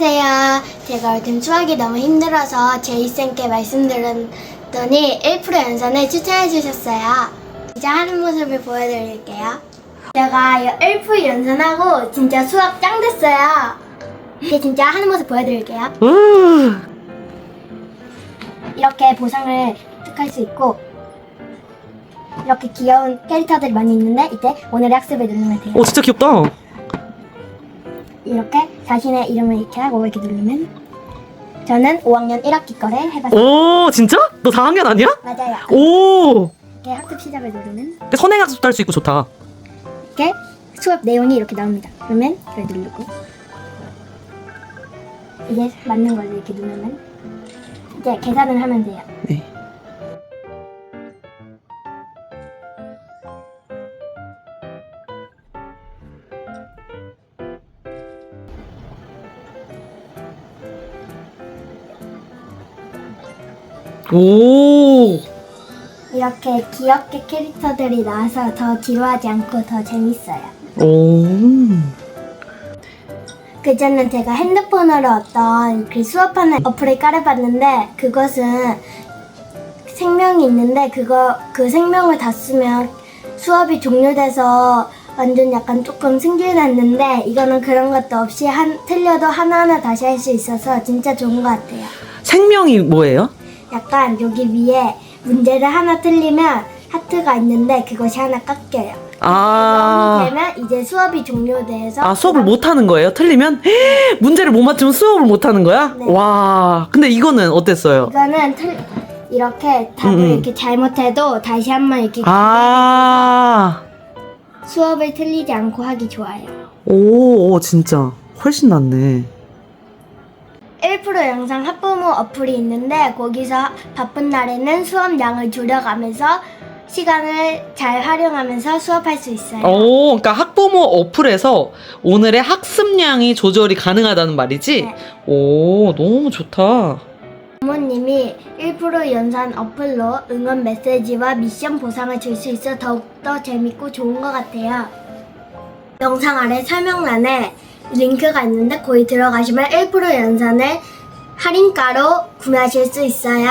안녕하세요. 제가 요즘 수학이 너무 힘들어서 제이쌤께 말씀드렸더니 1% 연산을 추천해 주셨어요. 이제 하는 모습을 보여드릴게요. 제가 이1% 연산하고 진짜 수학 짱 됐어요. 이게 진짜 하는 모습 보여드릴게요. 우, 이렇게 보상을 획득할 수 있고 이렇게 귀여운 캐릭터들이 많이 있는데 이제 오늘의 학습을 누르면 돼요. 오 진짜 귀엽다. 이렇게 자신의 이름을 이렇게 하고 이렇게 누르면 저는 5학년 1학기 거를 해봤어요. 오 진짜? 너 4학년 아니야? 맞아요. 오 이렇게 학습 시작을 누르면 선행 학습도 할 수 있고 좋다. 이렇게 수업 내용이 이렇게 나옵니다. 그러면 이걸 누르고 이제 맞는 걸 이렇게 누르면 이제 계산을 하면 돼요. 네. 오 이렇게 귀엽게 캐릭터들이 나와서 더 지루하지 않고 더 재밌어요. 오. 그전에 제가 핸드폰으로 어떤 그 수업하는 어플을 깔아봤는데 그것은 생명이 있는데 그거 그 생명을 다 쓰면 수업이 종료돼서 완전 약간 조금 승질났는데 이거는 그런 것도 없이 한 틀려도 하나하나 다시 할 수 있어서 진짜 좋은 것 같아요. 생명이 뭐예요? 약간 여기 위에 문제를 하나 틀리면 하트가 있는데 그것이 하나 깎여요. 아. 되면 이제 수업이 종료돼서 아 수업을 못 하는 거예요? 틀리면 문제를 못 맞추면 수업을 못 하는 거야? 네. 와. 근데 이거는 어땠어요? 이거는 틀 이렇게 답을 음, 음. 이렇게 잘못해도 다시 한 번 이렇게 아. 수업을 틀리지 않고 하기 좋아요. 오, 오 진짜 훨씬 낫네. 1% 영상 학부모 어플이 있는데 거기서 바쁜 날에는 수업량을 줄여가면서 시간을 잘 활용하면서 수업할 수 있어요. 오, 그러니까 학부모 어플에서 오늘의 학습량이 조절이 가능하다는 말이지? 네. 오, 너무 좋다. 부모님이 1% 연산 어플로 응원 메시지와 미션 보상을 줄 수 있어 더욱더 재밌고 좋은 것 같아요. 영상 아래 설명란에 링크가 있는데 거기 들어가시면 1% 연산을 할인가로 구매하실 수 있어요.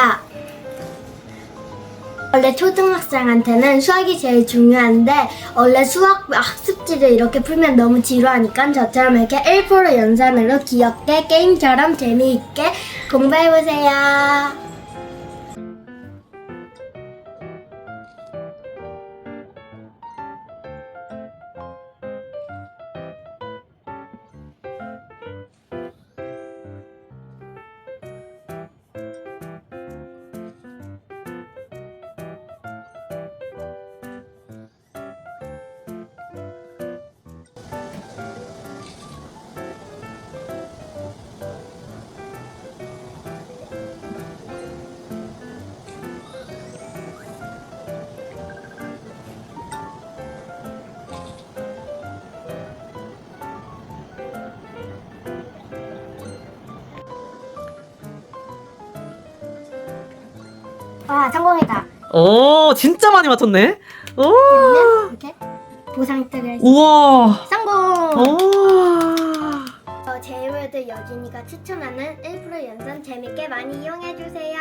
원래 초등학생한테는 수학이 제일 중요한데 원래 수학 학습지를 이렇게 풀면 너무 지루하니까 저처럼 이렇게 1% 연산으로 귀엽게 게임처럼 재미있게 공부해보세요. 와 성공했다. 오, 진짜 많이 맞췄네. 오, 그러면 이렇게 보상 획득을 했어. 우와. 성공! 오. 어, 제이월드 여진이가 추천하는 1% 연산 재밌게 많이 이용해 주세요.